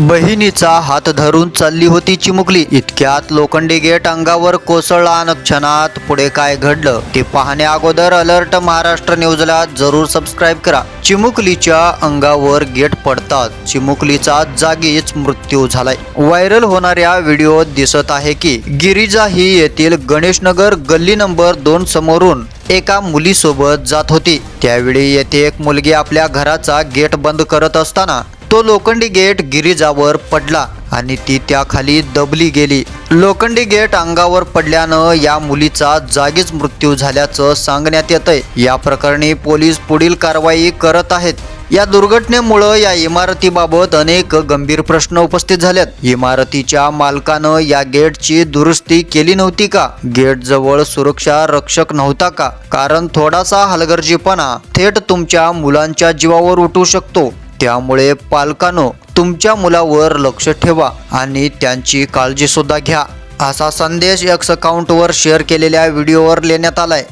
बहिणीचा हात धरून चालली होती चिमुकली. इतक्यात लोखंडी गेट अंगावर कोसळला क्षणात पुढे काय घडलं ते पाहण्या अगोदर अलर्ट महाराष्ट्र न्यूजला जरूर सबस्क्राईब करा. चिमुकलीच्या अंगावर गेट पडतात. चिमुकलीचा जागीच मृत्यू झालाय. व्हायरल होणाऱ्या व्हिडिओ दिसत आहे की गिरिजा ही येथील गणेशनगर गल्ली नंबर दोन समोरून एका मुलीसोबत जात होती. त्यावेळी येथे एक मुलगी आपल्या घराचा गेट बंद करत असताना तो लोखंडी गेट गिरिजावर पडला आणि ती त्याखाली दबली गेली. लोखंडी गेट अंगावर पडल्यानं या मुलीचा जागीच मृत्यू झाल्याचं सांगण्यात येतंय. या प्रकरणी पोलीस पुढील कारवाई करत आहेत. या दुर्घटनेमुळं या इमारतीबाबत अनेक गंभीर प्रश्न उपस्थित झालेत. इमारतीच्या मालकानं या गेटची दुरुस्ती केली नव्हती का? गेट जवळ सुरक्षा रक्षक नव्हता का? कारण थोडासा हलगर्जीपणा थेट तुमच्या मुलांच्या जीवावर उठू शकतो. त्यामुळे पालकांनो तुमच्या मुलावर लक्ष ठेवा आणि त्यांची काळजी सुद्धा घ्या. असा संदेश एक्स अकाउंटवर शेअर केलेल्या व्हिडिओवर लेण्यात आलाय.